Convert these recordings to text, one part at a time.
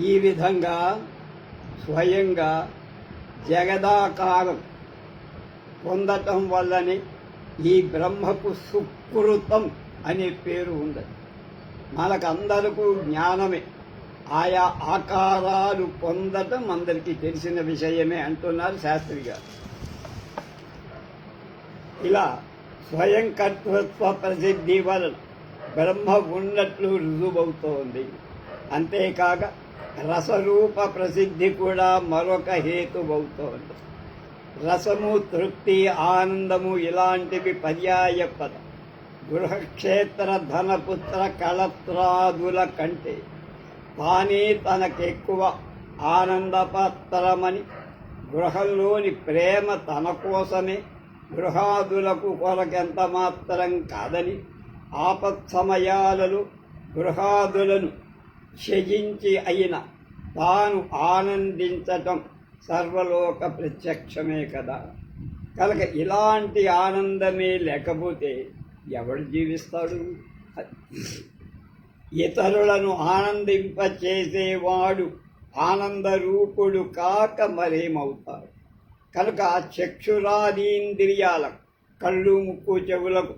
ఈ విధంగా స్వయంగా జగదాకారం పొందటం వల్లనే ఈ బ్రహ్మకు సుకృతం అనే పేరు ఉంది మనకందరకు జ్ఞానమే. ఆయా ఆకారాలు పొందటం అందరికీ తెలిసిన విషయమే అంటున్నారు శాస్త్రి గారు. ఇలా స్వయం కర్తృత్వ ప్రసిద్ధి వలన బ్రహ్మ ఉన్నట్లు రుజువవుతోంది. అంతేకాక రసరూప ప్రసిద్ధి కూడా మరొక హేతువవుతోంది. రసము తృప్తి ఆనందము ఇలాంటివి పర్యాయ పద. గృహక్షేత్ర ధనపుత్ర కళత్రాదుల కంటే తానే తనకెక్కువ ఆనందపత్రమని గృహంలోని ప్రేమ తన కోసమే గృహాదులకు కొరకెంత మాత్రం కాదని ఆపత్ సమయాలలో గృహాదులను క్షయించి అయిన తాను ఆనందించటం సర్వలోక ప్రత్యక్షమే కదా. కనుక ఇలాంటి ఆనందమే లేకపోతే ఎవడు జీవిస్తాడు? ఇతరులను ఆనందింపచేసేవాడు ఆనందరూపుడు కాక మరేమవుతాడు? కనుక చక్షురాదీంద్రియాలకు కళ్ళు ముక్కు చెవులకు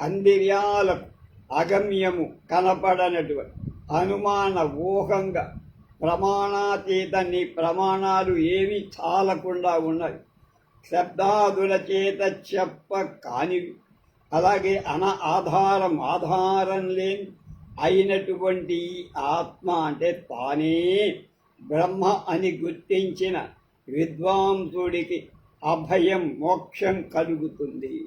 అందిర్యాలకు అగమ్యము కనపడనటువంటి అనుమాన ఊహంగా ప్రమాణాతీత నీ ప్రమాణాలు ఏమీ చాలకుండా ఉన్నాయి శబ్దాదుల చేత చెప్ప కానివి అలాగే అన ఆధారం ఆధారం లేని అయినటువంటి ఆత్మ అంటే తానే బ్రహ్మ అని గుర్తించిన విద్వాంసుడికి అభయం మోక్షం కలుగుతుంది.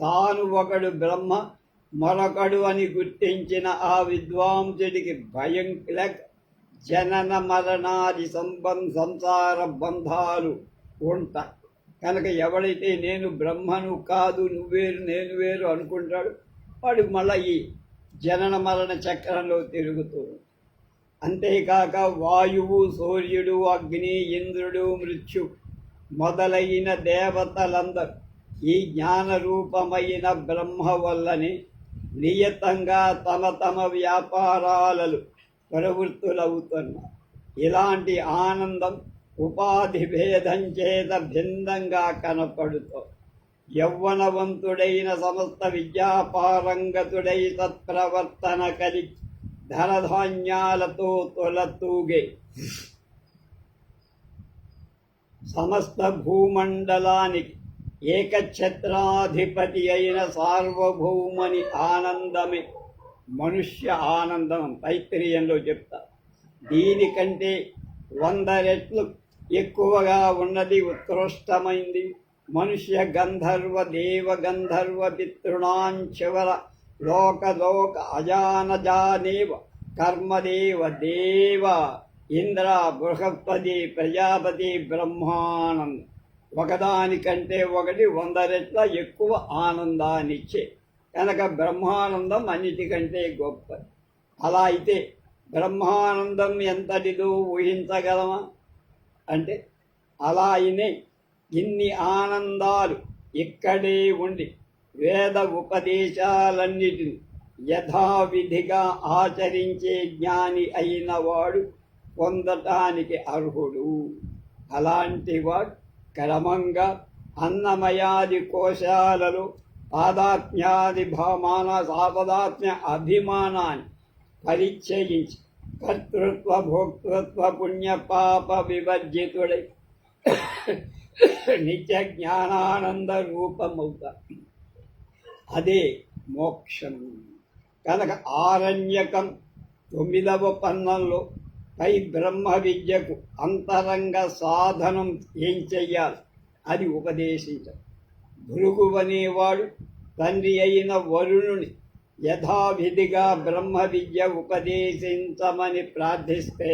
తాను ఒకడు బ్రహ్మ మరొకడు అని గుర్తించిన ఆ విద్వాంసుడికి భయం లేక జనన మరణాది సంబంధ సంసార బంధాలు ఉంటాయి కనుక ఎవడైతే నేను బ్రహ్మను కాదు నువ్వేరు నేను వేరు అనుకుంటాడు వాడు మళ్ళీ ఈ జనన మరణ చక్రంలో తిరుగుతూ అంతేకాక వాయువు సూర్యుడు అగ్ని ఇంద్రుడు మృత్యు మొదలైన దేవతలందరూ ఈ జ్ఞానరూపమైన బ్రహ్మ వల్లని నియతంగా తమ తమ వ్యాపారాలలో ప్రవృత్తులవుతున్నారు ఇలాంటి ఆనందం ఉపాధి భేదం చేత భిన్నంగా కనపడుతో యౌవనవంతుడైన సమస్త విద్యాపారంగతుడై తత్ప్రవర్తన కలిగి ధనధాన్యాలతో తొలతూగే. సమస్త భూమండలానికి ఏకఛత్రాధిపతి అయిన సార్వభౌమని ఆనందమే. మనుష్య ఆనందం తైత్రీయంలో చెప్తా. దీనికంటే వంద రెట్లు ఎక్కువగా ఉన్నది ఉత్కృష్టమైంది. మనుష్య గంధర్వ దేవ గంధర్వ పితృణాంచవర లోక లోక అజానజానేవ కర్మదేవ దేవ ఇంద్ర బృహస్పతి ప్రజాపతి బ్రహ్మానందం. ఒకదానికంటే ఒకటి వంద రెట్ల ఎక్కువ ఆనందాన్నిచ్చే. కనుక బ్రహ్మానందం అన్నిటికంటే గొప్ప అలా అయితే బ్రహ్మానందం ఎంతటిదో ఊహించగలమా? అంటే అలా అయినే ఇన్ని ఆనందాలు ఇక్కడే ఉండి వేద ఉపదేశాలన్నిటిని యథావిధిగా ఆచరించే జ్ఞాని అయినవాడు పొందటానికి అర్హుడు. అలాంటి వాడు క్రమంగా అన్నమయాది కోశాలలో పాదాత్మ్యాది భామాన సాపదాత్మ్య అభిమానాన్ని పరిచయించి కర్తృత్వ భోక్తృత్వ పుణ్య పాప వివర్జితుడై నిత్య జ్ఞానానంద రూపమవుత. అదే మోక్షం. కనుక ఆరణ్యకం తొమ్మిదవ పన్నంలో పై బ్రహ్మ విద్యకు అంతరంగ సాధనం ఏం చెయ్యాలి? అది ఉపదేశించదు. భృగువనేవాడు తండ్రి అయిన వరుణుని యథావిధిగా బ్రహ్మ విద్య ఉపదేశించమని ప్రార్థిస్తే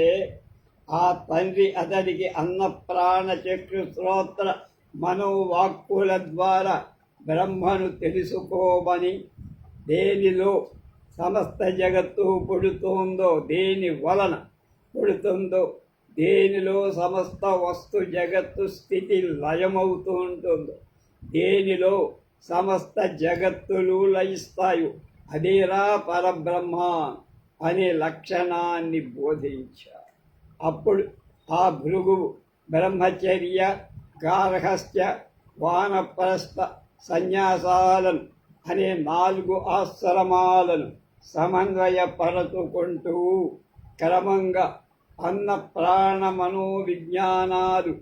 ఆ తండ్రి అతడికి అన్న ప్రాణ చక్షు శ్రోత్ర మనోవాక్కుల ద్వారా బ్రహ్మను తెలుసుకోమని దేనిలో సమస్త జగత్తు పుడుతోందో దేని వలన పుడుతుందో. దేనిలో సమస్త వస్తు జగత్తు స్థితి లయమవుతూ ఉంటుందో. దేనిలో సమస్త జగత్తులు లయిస్తాయో అదేరా పరబ్రహ్మ అనే లక్షణాన్ని బోధించారు అప్పుడు ఆ భృగు బ్రహ్మచర్య గార్హస్థ్య వానప్రస్థ సన్యాసాలను అనే నాలుగు ఆశ్రమాలను సమన్వయపరచుకుంటూ క్రమంగా అన్న ప్రాణ మనోవిజ్ఞానాలు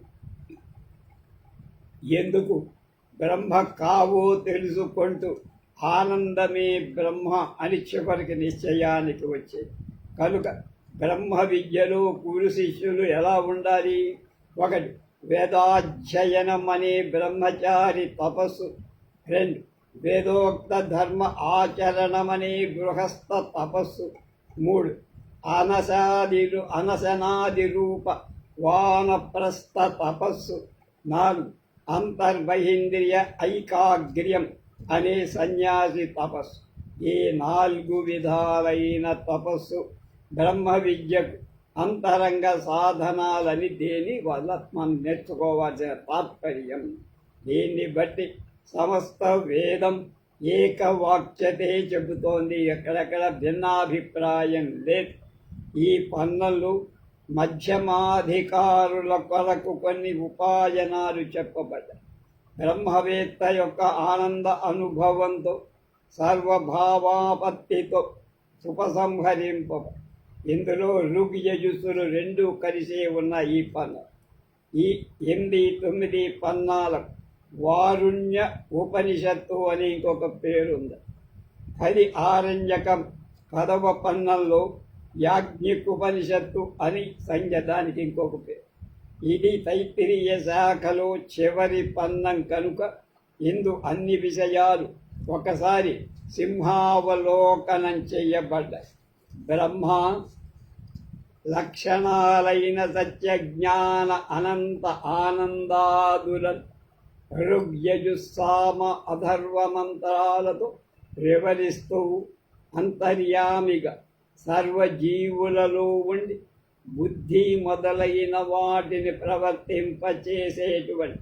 ఎందుకు? బ్రహ్మ కావో తెలుసుకుంటూ ఆనందమే బ్రహ్మ అని చివరికి నిశ్చయానికి వచ్చే కనుక బ్రహ్మ విద్యలో గురు శిష్యులు ఎలా ఉండాలి? ఒకటి వేదాధ్యయనం అనే బ్రహ్మచారి తపస్సు. రెండు వేదోక్త ధర్మ ఆచరణమనే గృహస్థ తపస్సు. మూడు అనసాది అనసనాది అనశనాది రూప వానప్రస్థ తపస్సు నాలుగు అంతర్బహింద్రియ ఐకాగ్ర్యం అనే సన్యాసి తపస్సు. ఈ నాలుగు విధాలైన తపస్సు బ్రహ్మ విద్యకు అంతరంగ సాధనాలని దేని వల్ల మనం నేర్చుకోవాల్సిన తాత్పర్యం? దీన్ని బట్టి సమస్త వేదం ఏకవాక్యతే చెబుతోంది. ఎక్కడెక్కడ భిన్నాభిప్రాయం లేదు. ఈ పన్నులు మధ్యమాధికారుల కొరకు కొన్ని ఉపాయనాలు చెప్పబడ్డాయి. బ్రహ్మవేత్త యొక్క ఆనంద అనుభవంతో సర్వభావాపత్తితో ఉపసంహరింప ఇందులో ఋగ్ యజుసులు రెండు కలిసే ఉన్న ఈ పన్ను. ఈ ఎనిమిది తొమ్మిది పన్నాలకు వారుణ్య ఉపనిషత్తు అని ఇంకొక పేరుంది. అది ఆరణ్యకం కదవ పన్నంలో యాజ్ఞికుపనిషత్తు అని సంజ్ఞ దానికి ఇంకొక పేరు. ఇది తైత్తిరీయ శాఖలో చివరి పన్నం కనుక ఇందు అన్ని విషయాలు ఒకసారి సింహావలోకనం చేయబడ్డాయి. బ్రహ్మ లక్షణాలైన సత్య జ్ఞాన అనంత ఆనందాదుల ఋగ్యజుస్సామ అధర్వ మంత్రాలతో వివరిస్తూ అంతర్యామిగా సర్వజీవులలో ఉండి బుద్ధి మొదలైన వాటిని ప్రవర్తింపచేసేటువంటి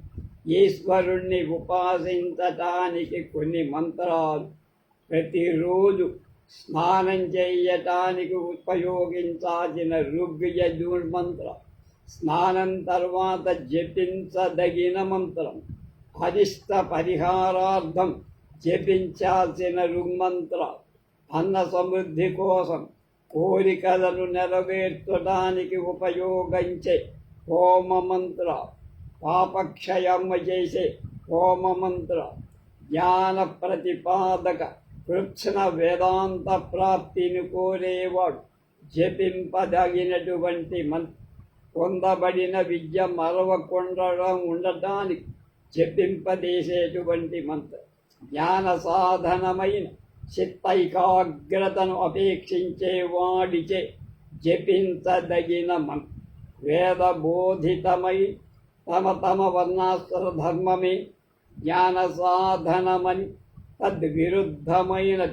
ఈశ్వరుణ్ణి ఉపాసించటానికి కొన్ని మంత్రాలు. ప్రతిరోజు స్నానం చేయటానికి ఉపయోగించాల్సిన ఋగ్యజుర్ మంత్రం. స్నానం తర్వాత జపించదగిన మంత్రం. అరిష్ట పరిహారార్థం జపించాల్సిన ఋగ్మంత్రం అన్న సమృద్ధి కోసం కోరికలను నెరవేర్చడానికి ఉపయోగించే హోమ మంత్ర పాపక్షయమ్మ చేసే హోమ మంత్ర జ్ఞాన ప్రతిపాదక కృష్ణ వేదాంత ప్రాప్తిని కోరేవాడు. జపింపదగినటువంటి మంత్ర పొందబడిన విద్య మరవకుండా ఉండటానికి జపింపదేసేటువంటి మంత్రం జ్ఞాన సాధనమైన చిత్తైకాగ్రతను అపేక్షించే వాడిచే జపించదగిన మన్ వేద బోధితమై తమ తమ వర్ణాశ్ర ధర్మమే జ్ఞాన సాధనమని తద్విరుద్ధమైన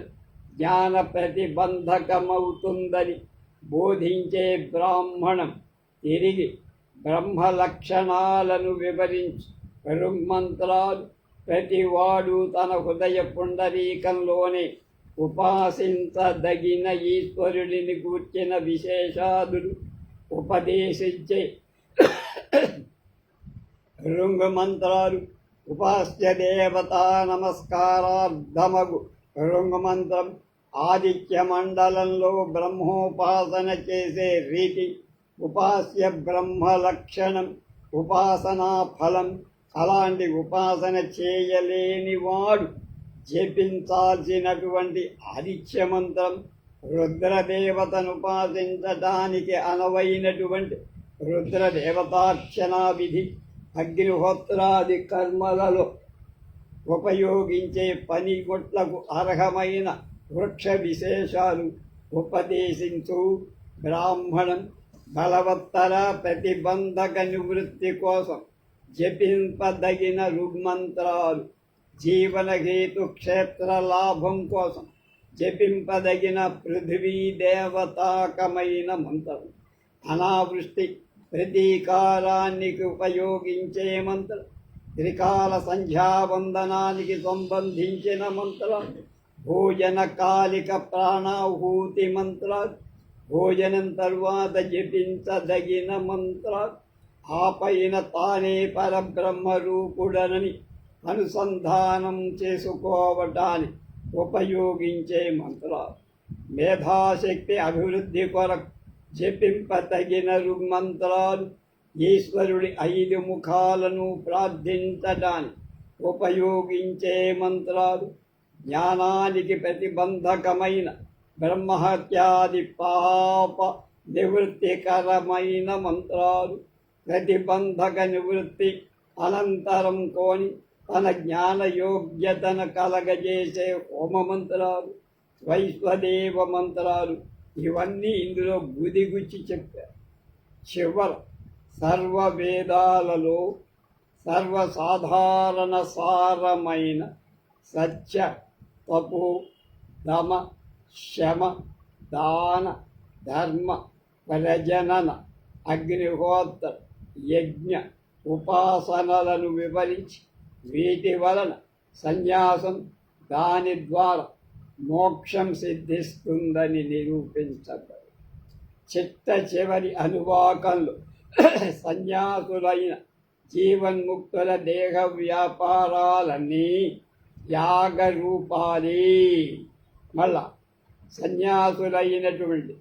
జ్ఞాన ప్రతిబంధకమవుతుందని బోధించే బ్రాహ్మణం తిరిగి బ్రహ్మ లక్షణాలను వివరించి ఋగ్మంత్రాలు ప్రతివాడు తన హృదయ పుండరీకంలోనే ఉపాసించదగిన ఈశ్వరుడిని కూర్చిన విశేషాదులు ఉపదేశించే రుంగు మంత్రాలు ఉపాస్య దేవతా నమస్కారార్థమగు రుంగు మంత్రం ఆదిత్య మండలంలో బ్రహ్మోపాసన చేసే రీతి ఉపాస్య బ్రహ్మ లక్షణం ఉపాసనా ఫలం అలాంటి ఉపాసన చేయలేని వాడు జపించాల్సినటువంటి ఆదిత్య మంత్రం రుద్రదేవతను ఉపాసించటానికి అనవైనటువంటి రుద్రదేవతార్చనా విధి అగ్నిహోత్రాది కర్మలలో ఉపయోగించే పనిముట్లకు అర్హమైన వృక్ష విశేషాలు ఉపదేశించు బ్రాహ్మణం బలవత్తర ప్రతిబంధక నివృత్తి కోసం జపింపదగిన రుగ్మంత్రాలు జీవనహేతు క్షేత్ర లాభం కోసం జపింపదగిన పృథివీ దేవతాకమైన మంత్రం. అనావృష్టి ప్రతీకారానికి ఉపయోగించే మంత్రం. త్రికాల సంధ్యావందనానికి సంబంధించిన మంత్రం. భోజన కాలిక ప్రాణాహూతి మంత్రాలు భోజనం తరువాత జపించదగిన మంత్ర. ఆ పైన తానే పరబ్రహ్మ రూపుడనని అనుసంధానం చేసుకోవటానికి ఉపయోగించే మంత్రాలు. మేధాశక్తి అభివృద్ధి కొరకు జపింపతగిన మంత్రాలు. ఈశ్వరుడి ఐదు ముఖాలను ప్రార్థించటానికి ఉపయోగించే మంత్రాలు. జ్ఞానానికి ప్రతిబంధకమైన బ్రహ్మహత్యాది పాప నివృత్తికరమైన మంత్రాలు. ప్రతిబంధక నివృత్తి అనంతరం కోని తన జ్ఞాన యోగ్యతను కలగజేసే హోమ మంత్రాలు వైశ్వదేవ మంత్రాలు ఇవన్నీ ఇందులో గుదిగుచ్చి చెప్పారు చివర సర్వ వేదాలలో సర్వసాధారణ సారమైన సత్య తపు దమ శమ దాన ధర్మ ప్రజనన అగ్నిహోత్ర యజ్ఞ ఉపాసనలను వివరించి వీటి వలన సన్యాసం దాని ద్వారా మోక్షం సిద్ధిస్తుందని నిరూపించబడి చిట్ట చివరి అనువాకంలో సన్యాసులైన జీవన్ముక్తుల దేహ వ్యాపారాలన్నీ యాగరూపాలే. మళ్ళా సన్యాసులైనటువంటి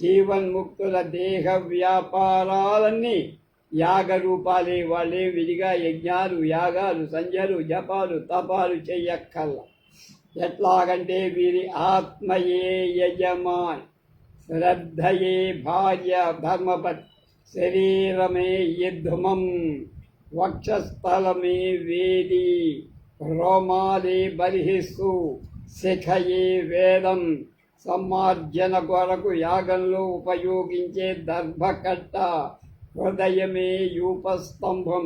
జీవన్ముక్తుల దేహ వ్యాపారాలన్నీ యాగ రూపాలే వాళ్ళే విడిగా యజ్ఞాలు యాగాలు సంధ్యలు జపాలు తపాలు చెయ్యక్కల్ల ఎట్లాగంటే వీరి ఆత్మయే యజమాన్ శ్రద్ధయే భార్య ధర్మపత్ శరీరమే యుద్ధమం వక్షస్థలమే వేది రోమాలే బర్హిస్తూ శిఖయే వేదం. సమ్మార్జన కొరకు యాగంలో ఉపయోగించే దర్భకట్ట హృదయమే యూపస్తంభం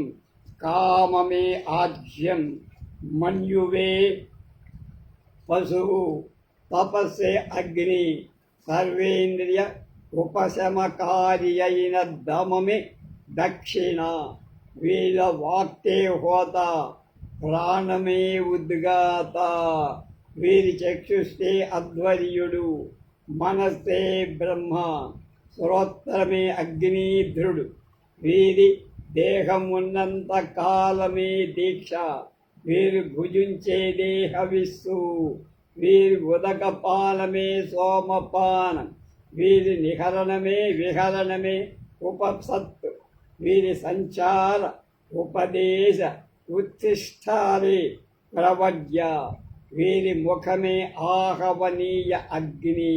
కామమే ఆజ్యం మన్యువే పశువు తపస్సే అగ్ని సర్వేంద్రియ ఉపశమకారియైన దమమే దక్షిణ వీళ్ళ వాక్తే హోత ప్రాణమే ఉద్గాత వీరి చక్షుస్తే అధ్వర్యుడు మనస్తే బ్రహ్మ. శ్రోత్రమే అగ్నిధ్రుడు వీరి దేహం ఉన్నంత కాలమే దీక్ష. వీరు భుజించే దేహ విస్సు వీరి ఉదక పానమే సోమపానం. వీరి నిహరణమే విహరణమే ఉపసత్తు. వీరి సంచార ఉపదేశ ఉత్తిష్టాలే ప్రవజ్య వీరి ముఖమే ఆహవనీయ అగ్ని.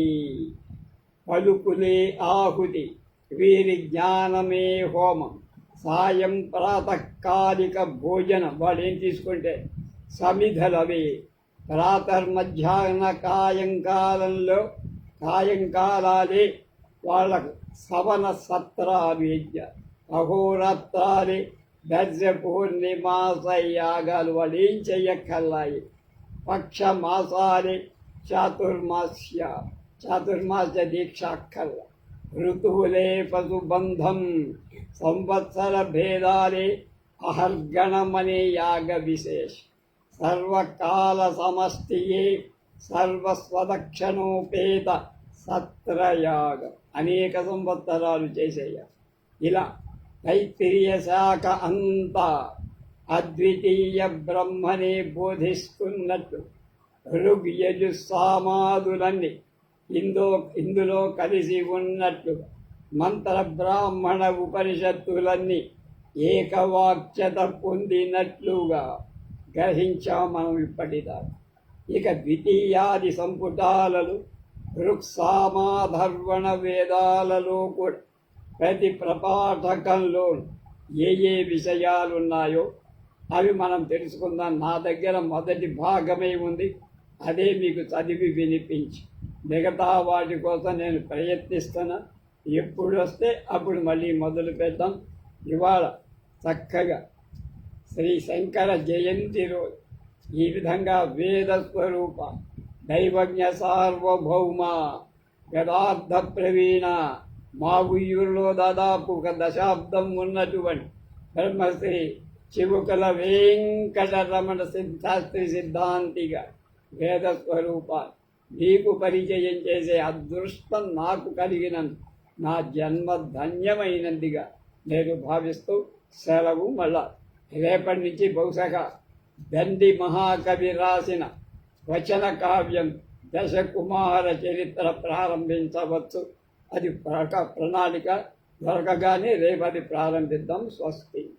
పలుకులే ఆహుతి వీరి జ్ఞానమే హోమం. సాయం ప్రాతకాలిక భోజనం వాళ్ళు ఏం తీసుకుంటే సమిధలవే. ప్రాతర్మధ్యాహ్న కాయంకాలంలో సాయంకాలాలే వాళ్ళకు సవన సత్రా యజ్ఞ అహోరాత్రాలే దర్శ పూర్ణిమాస యాగాలు వాళ్ళు ఏం చెయ్యక్కర్లాయి. పక్ష మాసాలే చాతుర్మాస్య. చాతుర్మాస దీక్ష అక్కర్ల ఋతువులే పశుబంధం సంవత్సర భేదాలే అహర్గణమనే యాగ విశేష సర్వకాల సమష్టియే సర్వస్వదక్షణోపేత సత్రయాగం అనేక సంవత్సరాలు చేసేయ। ఇలా తైత్తిరీయ శాఖ అంతా అద్వితీయ బ్రహ్మనే బోధిస్తున్నట్టు ఋగ్యజు సామాదులన్నీ ఇందో ఇందులో కలిసి ఉన్నట్లు మంత్ర బ్రాహ్మణ ఉపనిషత్తులన్నీ ఏకవాక్యత పొందినట్లుగా గ్రహించాం మనం ఇప్పటిదాకా. ఇక ద్వితీయాది సంపుటాలలో ఋక్సామాధర్వణ వేదాలలో కూడా ప్రతి ప్రపాఠకంలో ఏ ఏ విషయాలు ఉన్నాయో అవి మనం తెలుసుకుందాం. నా దగ్గర మొదటి భాగమే ఉంది. అదే మీకు చదివి వినిపించి మిగతా వాటి కోసం నేను ప్రయత్నిస్తున్నా ఎప్పుడు వస్తే అప్పుడు మళ్ళీ మొదలు పెడతాం ఇవాళ చక్కగా శ్రీ శంకర జయంతి రోజు ఈ విధంగా వేద స్వరూప దైవజ్ఞ సార్వభౌమ యథార్థ ప్రవీణ మా ఉయ్యూరులో దాదాపు ఒక దశాబ్దం ఉన్నటువంటి బ్రహ్మశ్రీ చివుకల వెంకటరమణ సిద్ధాస్త్రి సిద్ధాంతిగా వేద స్వరూప నీకు పరిచయం చేసే అదృష్టం నాకు కలిగిన నా జన్మ ధన్యమైనదిగా నేను భావిస్తూ సెలవు మళ్ళా రేపటి నుంచి బహుశా దండి మహాకవి రాసిన వచన కావ్యం దశకుమార చరిత్ర ప్రారంభించవచ్చు. అది ప్రక ప్రణాళిక దొరకగానే రేపటి ప్రారంభిద్దాం స్వస్తి.